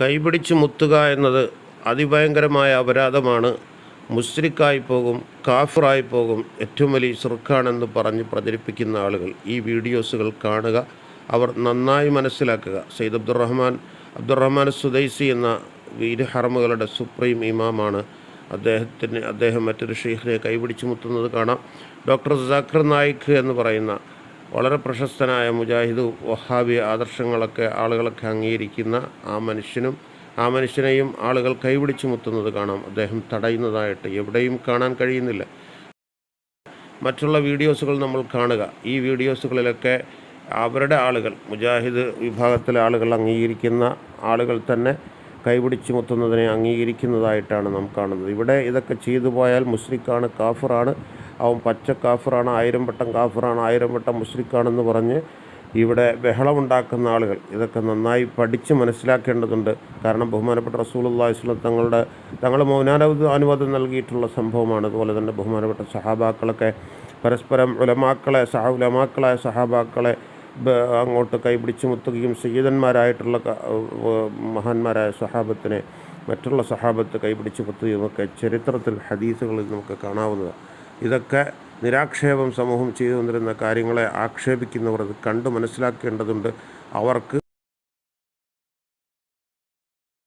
കൈപിടിച്ച് മുത്തുക എന്നത് അതിഭയങ്കരമായ അപരാധമാണ്. മുസ്രിക്കായി പോകും കാഫറായി പോകും ഏറ്റവും വലിയ സുർഖാണെന്ന് പറഞ്ഞ് പ്രചരിപ്പിക്കുന്ന ആളുകൾ ഈ വീഡിയോസുകൾ കാണുക അവർ നന്നായി മനസ്സിലാക്കുക. സെയ്ദ് അബ്ദുറഹ്മാൻ അബ്ദുറഹ്മാൻ സുദൈസി എന്ന വീര സുപ്രീം ഇമാമാണ്. അദ്ദേഹത്തിന് അദ്ദേഹം മറ്റൊരു ഷെയ്ഖിനെ കൈപിടിച്ച് മുത്തുന്നത് കാണാം. ഡോക്ടർ ജാക്കർ നായിക് എന്ന് പറയുന്ന വളരെ പ്രശസ്തനായ മുജാഹിദ് വഹാബി ആദർശങ്ങളൊക്കെ ആളുകളൊക്കെ അംഗീകരിക്കുന്ന ആ മനുഷ്യനും ആ മനുഷ്യനെയും ആളുകൾ കൈപിടിച്ചു മുത്തുന്നത് കാണാം. അദ്ദേഹം തടയുന്നതായിട്ട് എവിടെയും കാണാൻ കഴിയുന്നില്ല. മറ്റുള്ള വീഡിയോസുകൾ നമ്മൾ കാണുക. ഈ വീഡിയോസുകളിലൊക്കെ അവരുടെ ആളുകൾ മുജാഹിദ് വിഭാഗത്തിലെ ആളുകൾ അംഗീകരിക്കുന്ന ആളുകൾ തന്നെ കൈപിടിച്ച് മുത്തുന്നതിനെ അംഗീകരിക്കുന്നതായിട്ടാണ് നാം കാണുന്നത്. ഇവിടെ ഇതൊക്കെ ചെയ്തു പോയാൽ മുസ്ലിക്കാണ് കാഫിറാണ്. അവൻ പച്ച കാഫറാണ് ആയിരം വട്ടം കാഫിറാണ് ആയിരം വട്ടം മുസ്ലിക്കാണെന്ന് പറഞ്ഞ് ഇവിടെ ബഹളമുണ്ടാക്കുന്ന ആളുകൾ. ഇതൊക്കെ നന്നായി പഠിച്ച് മനസ്സിലാക്കേണ്ടതുണ്ട്. കാരണം ബഹുമാനപ്പെട്ട റസൂലുള്ളാഹി സ്വല്ലം തങ്ങളുടെ തങ്ങൾ മൗനാനവധി അനുവാദം നൽകിയിട്ടുള്ള സംഭവമാണ്. അതുപോലെ തന്നെ ബഹുമാനപ്പെട്ട സഹാബാക്കളൊക്കെ പരസ്പരം ഉലമാക്കളെ സഹ ഉലമാക്കളായ സഹാബാക്കളെ അങ്ങോട്ട് കൈപിടിച്ച് മുത്തുകയും സയ്യിദന്മാരായിട്ടുള്ള മഹാന്മാരായ സഹാബത്തിനെ മറ്റുള്ള സഹാബത്ത് കൈപിടിച്ച് മുത്തുകയും ഒക്കെ ചരിത്രത്തിൽ ഹദീസുകളിൽ നമുക്ക് കാണാവുന്നതാണ്. ഇതൊക്കെ നിരാക്ഷേപം സമൂഹം ചെയ്തു കൊണ്ടിരുന്ന കാര്യങ്ങളെ ആക്ഷേപിക്കുന്നവർ അത് കണ്ട് മനസ്സിലാക്കേണ്ടതുണ്ട്. അവർക്ക്